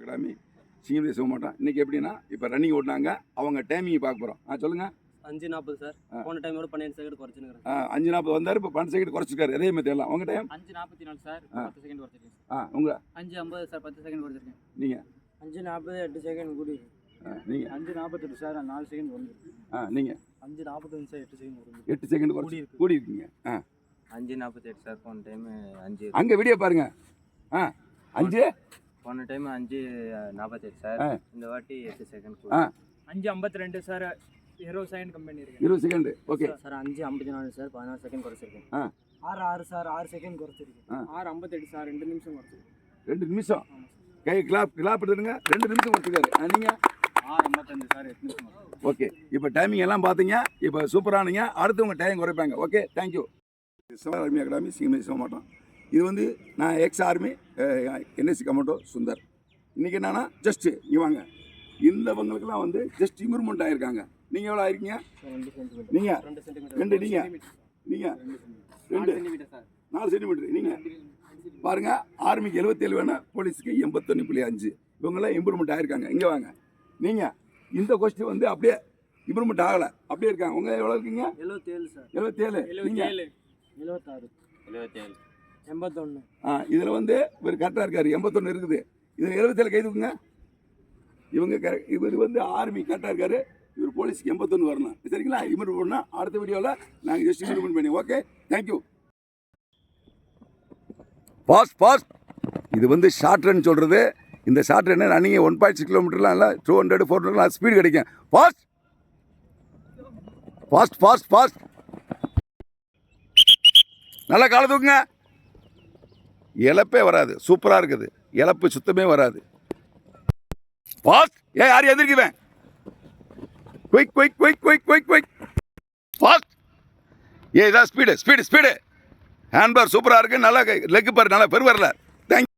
கிராமி சிங்கம் செய்ய மாட்டோம் இன்னைக்கு எப்படின்னா இப்போ ரன்னிங் ஓட்டினாங்க. அவங்க டைமிங் பார்க்க போகிறோம் ஆ சொல்லுங்கள் அஞ்சு நாற்பது சார். போன டைமோட பன்னெண்டு செகண்ட் குறைச்சுன்னு ஆ, அஞ்சு நாற்பது வந்தார் இப்போ பன்னெண்டு செகண்ட் குறைச்சிருக்காரு. அதே மாதிரி தெரியலாம் உங்கள் டைம் அஞ்சு நாற்பத்தி நாலு சார். பத்து செகண்ட் குறைச்சிருக்கேன் ஆ உங்கள் அஞ்சு ஐம்பது சார் பத்து செகண்ட் குறைச்சிருக்கேன். நீங்கள் அஞ்சு நாற்பது எட்டு செகண்ட் கூடி. நீங்கள் அஞ்சு நாற்பத்தெட்டு சார் நாலு செகண்ட் வந்து ஆ நீங்கள் அஞ்சு நாற்பத்தஞ்சு சார் எட்டு செகண்ட் எட்டு செகண்ட் குறைச்சி கூடி இருக்கீங்க ஆ. அஞ்சு நாற்பத்தெட்டு சார் போன டைம் அஞ்சு. அங்கே வீடியோ பாருங்க. ஆ அஞ்சு? போன டைம் அஞ்சு நாற்பத்தெட்டு சார். இந்த வாட்டி எட்டு செகண்ட் ஆ. அஞ்சு ஐம்பத்தி ரெண்டு சார் இருபது செகண்ட் கம்மி பண்ணியிருக்கேன் இருபது செகண்டு ஓகே சார் அஞ்சு ஐம்பத்தி நாலு சார் பதினாறு செகண்ட் குறைச்சிருக்கேன் ஆ. ஆறு ஆறு சார் ஆறு செகண்ட் குறைச்சிருக்கேன் ஆறு ஐம்பத்தெட்டு சார் ரெண்டு நிமிஷம் குறைச்சிருக்கேன் ரெண்டு நிமிஷம்? கை கிளாப் கிளாப் எடுத்துருங்க ரெண்டு நிமிஷம் கொடுத்துருக்காரு ஆ நீங்கள் ஆறு ஐம்பத்தஞ்சு சார் எட்டு நிமிஷம் குறைச்சிருக்கேன். ஓகே இப்போ டைமிங் எல்லாம் பார்த்தீங்க இப்போ சூப்பரானுங்க அடுத்து உங்கள் time குறைப்பாங்க. Okay thank you army academy சிங்கமே சிவ மாட்டோம் இது வந்து நான் ex army NSC commando Sundar. இன்றைக்கி என்னன்னா ஜஸ்ட்டு இங்கே வாங்க. இந்தவங்களுக்குலாம் வந்து ஜஸ்ட் இம்ப்ரூவ்மெண்ட் ஆகிருக்காங்க நீங்கள் எவ்வளோ ஆயிருக்கீங்க? நீங்கள் ரெண்டு சென்டிமீட்டர் ரெண்டு நீங்கள் நீங்கள் ரெண்டு சென்டிமீட்டர் சார். நாலு சென்டிமீட்டர் நீங்கள் பாருங்க ஆர்மிக்கு எழுபத்தேழு வேணும் போலீஸுக்கு எண்பத்தொன்று புள்ளி அஞ்சு. இவங்கெல்லாம் இம்ப்ரூவ்மெண்ட் ஆகிருக்காங்க இங்கே வாங்க. நீங்கள் இந்த கொஸ்டின் வந்து அப்படியே இம்ப்ரூவ்மெண்ட் ஆகலை. அப்படியே இருக்காங்க. உங்கள் எவ்வளோ இருக்கீங்க? எழுபத்தேழு சார். எழுபத்தேழு நீங்கள் எழுபத்தாறு எழுபத்தேழு எண்பத்தொன்று ஆ இதில் வந்து இவர் கரெக்டாக இருக்கார். எண்பத்தொன்று இருக்குது. இதில் எழுபத்தேழு கைதுக்குங்க இவங்க கரெ இவர் வந்து ஆர்மி கரெக்டாக இருக்கார். இவர் போலீஸ்க்கு எண்பத்தொன்று வரணும். சரிங்களா? இம்ப்ரூவ் போடணும் அடுத்த வீடியோவில் நாங்கள் ஜஸ்ட் இம்ப்ரூவ்மெண்ட் பண்ணி okay thank you boss boss இது வந்து ஷார்ட் ரன் சொல்கிறது இந்த short run running one point six கிலோமீட்டர்லாம் இல்லை டூ ஹண்ட்ரட் ஃபோர் ஹண்ட்ரட்லாம் ஸ்பீடு கிடைக்கும். ஃபாஸ்ட் ஃபாஸ்ட் ஃபாஸ்ட் ஃபாஸ்ட் நல்லா கலந்துக்குங்க தூக்குங்க. இழப்பே வராது. சூப்பராக இருக்குது. இழப்பு சுத்தமே வராது. ஃபாஸ்ட் ஏ யார் எதிர்க்குவேன் quick quick quick quick quick quick fast ஏ இதான் ஸ்பீடு ஸ்பீடு ஸ்பீடு ஹேண்ட்பார் சூப்பராக இருக்குது நல்லா லெக்கு பார் நல்லா பெரு வரல thank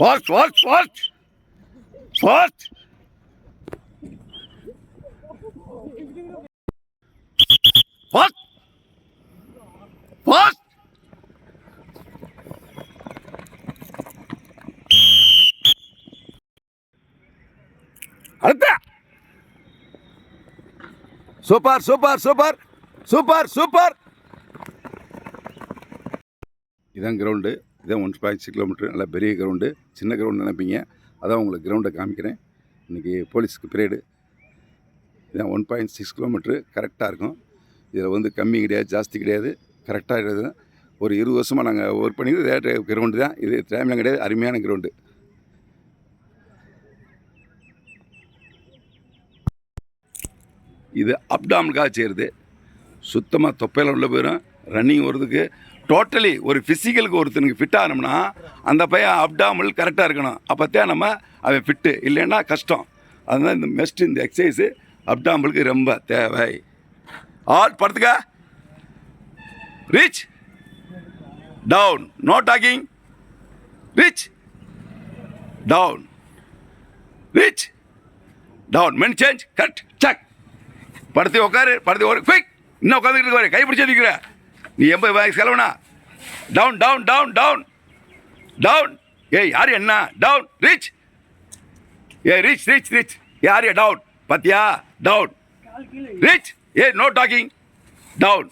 fast What? What? Fast fast fast fast அடுத்த. Super super super. Super super. இதான் கிரவுண்டு இதான் ஒன் பாயிண்ட் சிக்ஸ் கிலோமீட்டர் நல்லா பெரிய கிரவுண்டு சின்ன கிரவுண்டு நினைப்பீங்க. அதான் உங்களுக்கு கிரவுண்டை காமிக்கிறேன். இன்றைக்கி போலீஸ்க்கு பீரியடு இதான் ஒன் பாயிண்ட் சிக்ஸ் கிலோமீட்ரு கரெக்டாக இருக்கும். இதில் வந்து கம்மி கிடையாது ஜாஸ்தி கிடையாது. கரெக்டாக இருக்குது ஒரு இருபது வருஷமாக நாங்கள் ஒர்க் பண்ணிது இதே கிரவுண்டு தான். இது டைம்லாம் கிடையாது. அருமையான கிரவுண்டு இது அப்டாமலுக்காக சேருது சுத்தமாக தொப்பையில் உள்ள போயிடும் ரன்னிங் வரதுக்கு டோட்டலி ஒரு ஃபிசிக்கலுக்கு ஒருத்தனுக்கு ஃபிட் ஆனோம்னா அந்த பையன் அப்டாமல் கரெக்டாக இருக்கணும். அப்போ தான் நம்ம அவன் ஃபிட்டு இல்லைன்னா கஷ்டம். அதுதான் இந்த மெஸ்ட் இந்த எக்ஸசைஸு அப்டாம்பிளுக்கு ரொம்ப தேவை. ஆல் படுத்துக்க. Reach down no talking reach down reach down மென் சேஞ்ச் கட் சக் படுத்து உட்காரு படுத்து ஒரு குயிக் இன்னும் உட்காந்துக்கிட்டு இருக்காரு கை பிடிச்சி நீ எண்பது வயசு செலவுனா? Down down down down down ஏய் யார் என்ன? டவுன் ரீச் ஏ ரீச் ரீச் ரீச் யார் டவுன் பத்தியா? டவுன் ரீச் ஏ நோ டாக்கிங் டவுன்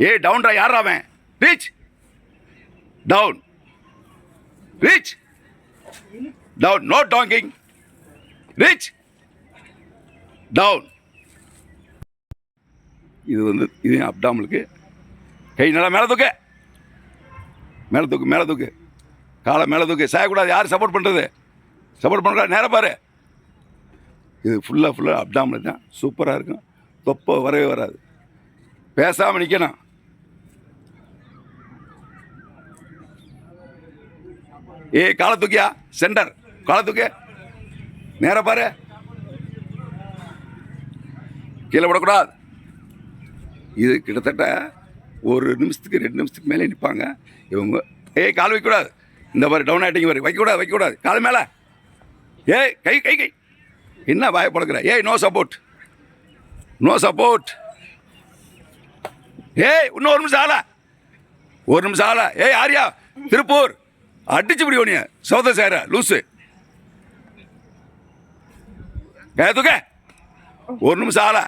ஏ டவுன்ரா யார் அவன்? Reach down reach down no talking reach down இது வந்து இது அப்டாமலுக்கு கை நல்லா மேலே தூக்கு. மேலே தூக்கு மேலே தூக்கு. காலை மேலே தூக்கு. சாயக்கூடாது யார் சப்போர்ட் பண்ணுறது சப்போர்ட் பண்ணக்கூடாது நேராக பாரு. இது ஃபுல்லாக ஃபுல்லாக அப்டாமல் தான். சூப்பராக இருக்கும். தொப்பை வரவே வராது. பேசாமல் நிற்கணும் ஏய் காலை தூக்கியா? சென்டர் காலை தூக்கு. நேரம் பாரு. கீழே விடக்கூடாது. இது கிட்டத்தட்ட ஒரு நிமிஷத்துக்கு ரெண்டு நிமிஷத்துக்கு மேலே நிற்பாங்க. இவங்க ஏய் கால் வைக்கக்கூடாது. இந்த மாதிரி டவுன் ஆகிட்டிங்க மாதிரி வைக்கக்கூடாது வைக்கக்கூடாது. கால் மேலே. ஏய் கை கை கை. என்ன வாய பழக்கிற ஏய் நோ சப்போர்ட் நோ சப்போர்ட் ஏய் இன்னும் ஒரு நிமிஷம் ஆள. ஒரு நிமிஷம் ஆல ஏய் ஆரியா திருப்பூர். அடிச்சு முடியும் நீ சோத சேர லூசு. ஏ ஒரு நிமிஷம் ஆலை